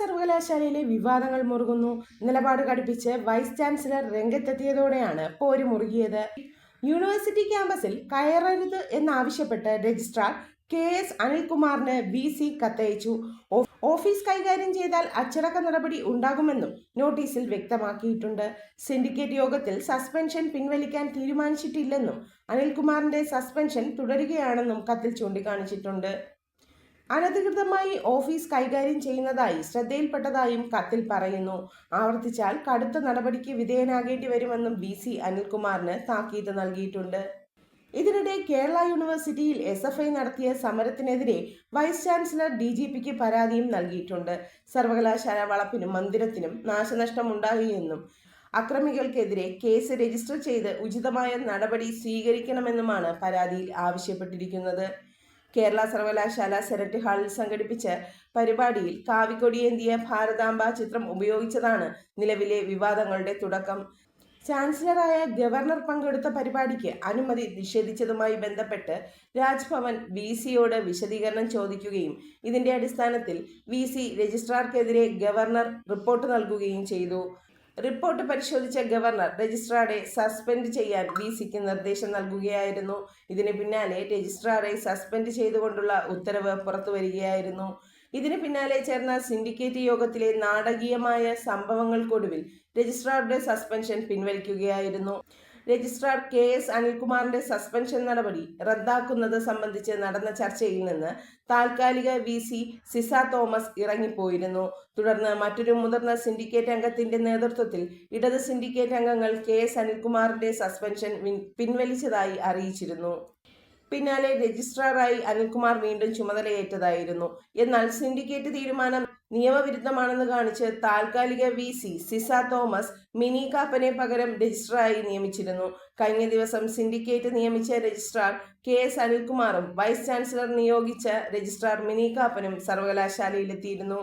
സർവകലാശാലയിലെ വിവാദങ്ങൾ മുറുകുന്നു. നിലപാട് കടുപ്പിച്ച് വൈസ് ചാൻസലർ രംഗത്തെത്തിയതോടെയാണ് പോര് മുറുകിയത്. യൂണിവേഴ്സിറ്റി ക്യാമ്പസിൽ കയറരുത് എന്നാവശ്യപ്പെട്ട് രജിസ്ട്രാർ കെ എസ് അനിൽകുമാറിന് വി സി കത്തയച്ചു. ഓഫീസ് കൈകാര്യം ചെയ്താൽ അച്ചടക്ക നടപടി ഉണ്ടാകുമെന്നും നോട്ടീസിൽ വ്യക്തമാക്കിയിട്ടുണ്ട്. സിൻഡിക്കേറ്റ് യോഗത്തിൽ സസ്പെൻഷൻ പിൻവലിക്കാൻ തീരുമാനിച്ചിട്ടില്ലെന്നും അനിൽകുമാറിന്റെ സസ്പെൻഷൻ തുടരുകയാണെന്നും കത്തിൽ ചൂണ്ടിക്കാണിച്ചിട്ടുണ്ട്. അനധികൃതമായി ഓഫീസ് കൈകാര്യം ചെയ്യുന്നതായി ശ്രദ്ധയിൽപ്പെട്ടതായും കത്തിൽ പറയുന്നു. ആവർത്തിച്ചാൽ കടുത്ത നടപടിക്ക് വിധേയനാകേണ്ടി വരുമെന്നും ബി സി അനിൽകുമാറിന് താക്കീത് നൽകിയിട്ടുണ്ട്. ഇതിനിടെ കേരള യൂണിവേഴ്സിറ്റിയിൽ എസ് എഫ് ഐ നടത്തിയ സമരത്തിനെതിരെ വൈസ് ചാൻസലർ ഡി ജി പിക്ക് പരാതിയും നൽകിയിട്ടുണ്ട്. സർവകലാശാല വളപ്പിനും മന്ദിരത്തിനും നാശനഷ്ടമുണ്ടാകിയെന്നും അക്രമികൾക്കെതിരെ കേസ് രജിസ്റ്റർ ചെയ്ത് ഉചിതമായ നടപടി സ്വീകരിക്കണമെന്നുമാണ് പരാതിയിൽ ആവശ്യപ്പെട്ടിരിക്കുന്നത്. കേരള സർവകലാശാല സെനറ്റ് ഹാളിൽ സംഘടിപ്പിച്ച പരിപാടിയിൽ കാവിക്കൊടിയേന്തിയ ഭാരതാംബ ചിത്രം ഉപയോഗിച്ചതാണ് നിലവിലെ വിവാദങ്ങളുടെ തുടക്കം. ചാൻസലറായ ഗവർണർ പങ്കെടുത്ത പരിപാടിക്ക് അനുമതി നിഷേധിച്ചതുമായി ബന്ധപ്പെട്ട് രാജ്ഭവൻ വി സിയോട് വിശദീകരണം ചോദിക്കുകയും ഇതിന്റെ അടിസ്ഥാനത്തിൽ വി സി രജിസ്ട്രാർക്കെതിരെ ഗവർണർ റിപ്പോർട്ട് നൽകുകയും ചെയ്തു. റിപ്പോർട്ട് പരിശോധിച്ച ഗവർണർ രജിസ്ട്രാറെ സസ്പെൻഡ് ചെയ്യാൻ വി സിക്ക് നിർദ്ദേശം നൽകുകയായിരുന്നു. ഇതിന് പിന്നാലെ രജിസ്ട്രാറെ സസ്പെൻഡ് ചെയ്തുകൊണ്ടുള്ള ഉത്തരവ് പുറത്തുവരികയായിരുന്നു ഇതിന് പിന്നാലെ ചേർന്ന സിൻഡിക്കേറ്റ് യോഗത്തിലെ നാടകീയമായ സംഭവങ്ങൾക്കൊടുവിൽ രജിസ്ട്രാറുടെ സസ്പെൻഷൻ പിൻവലിക്കുകയായിരുന്നു. രജിസ്ട്രാർ കെ എസ് അനിൽകുമാറിന്റെ സസ്പെൻഷൻ നടപടി റദ്ദാക്കുന്നത് സംബന്ധിച്ച് നടന്ന ചർച്ചയിൽ നിന്ന് താൽക്കാലിക വി സി സിസ തോമസ് ഇറങ്ങിപ്പോയിരുന്നു. തുടർന്ന് മറ്റൊരു മുതിർന്ന സിൻഡിക്കേറ്റ് അംഗത്തിന്റെ നേതൃത്വത്തിൽ ഇടത് സിൻഡിക്കേറ്റ് അംഗങ്ങൾ കെ എസ് അനിൽകുമാറിന്റെ സസ്പെൻഷൻ പിൻവലിച്ചതായി അറിയിച്ചിരുന്നു. പിന്നാലെ രജിസ്ട്രാറായി അനിൽകുമാർ വീണ്ടും ചുമതലയേറ്റതായിരുന്നു. എന്നാൽ സിൻഡിക്കേറ്റ് തീരുമാനം നിയമവിരുദ്ധമാണെന്ന് കാണിച്ച് താൽക്കാലിക V C Ciza Thomas Mini കാപ്പനെ പകരം രജിസ്ട്രാറായി നിയമിച്ചിരുന്നു. കഴിഞ്ഞ ദിവസം സിൻഡിക്കേറ്റ് നിയമിച്ച രജിസ്ട്രാർ കെ എസ് അനിൽകുമാറും വൈസ് ചാൻസലർ നിയോഗിച്ച രജിസ്ട്രാർ മിനി കാപ്പനും സർവകലാശാലയിലെത്തിയിരുന്നു.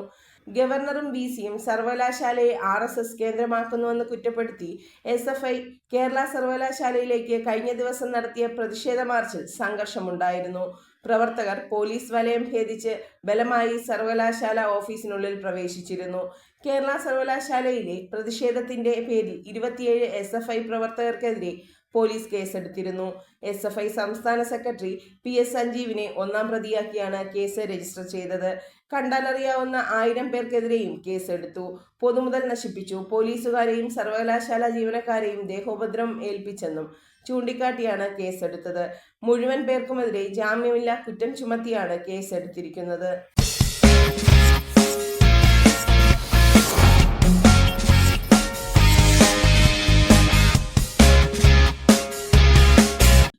ഗവർണറും വി സിയും സർവകലാശാലയെ ആർ എസ് എസ് കേന്ദ്രമാക്കുന്നുവെന്ന് കുറ്റപ്പെടുത്തി. എസ് എഫ് ഐ കേരള സർവകലാശാലയിലേക്ക് കഴിഞ്ഞ ദിവസം നടത്തിയ പ്രതിഷേധ മാർച്ചിൽ സംഘർഷമുണ്ടായിരുന്നു. പ്രവർത്തകർ പോലീസ് വലയം ഭേദിച്ച് ബലമായി സർവകലാശാല ഓഫീസിനുള്ളിൽ പ്രവേശിച്ചിരുന്നു. കേരള സർവകലാശാലയിലെ പ്രതിഷേധത്തിന്റെ പേരിൽ ഇരുപത്തിയേഴ് എസ് എഫ് ഐ പ്രവർത്തകർക്കെതിരെ പോലീസ് കേസെടുത്തിരുന്നു. എസ് എഫ് ഐ സംസ്ഥാന സെക്രട്ടറി പി എസ് സഞ്ജീവിനെ ഒന്നാം പ്രതിയാക്കിയാണ് കേസ് രജിസ്റ്റർ ചെയ്തത്. കണ്ടാലറിയാവുന്ന ആയിരം പേർക്കെതിരെയും കേസെടുത്തു. പൊതുമുതൽ നശിപ്പിച്ചു. പോലീസുകാരെയും സർവകലാശാല ജീവനക്കാരെയും ദേഹോപദ്രം ഏൽപ്പിച്ചെന്നും ചൂണ്ടിക്കാട്ടിയാണ് കേസെടുത്തത്. മുഴുവൻ പേർക്കുമെതിരെ ജാമ്യമില്ലാ കുറ്റം ചുമത്തിയാണ് കേസെടുത്തിരിക്കുന്നത്.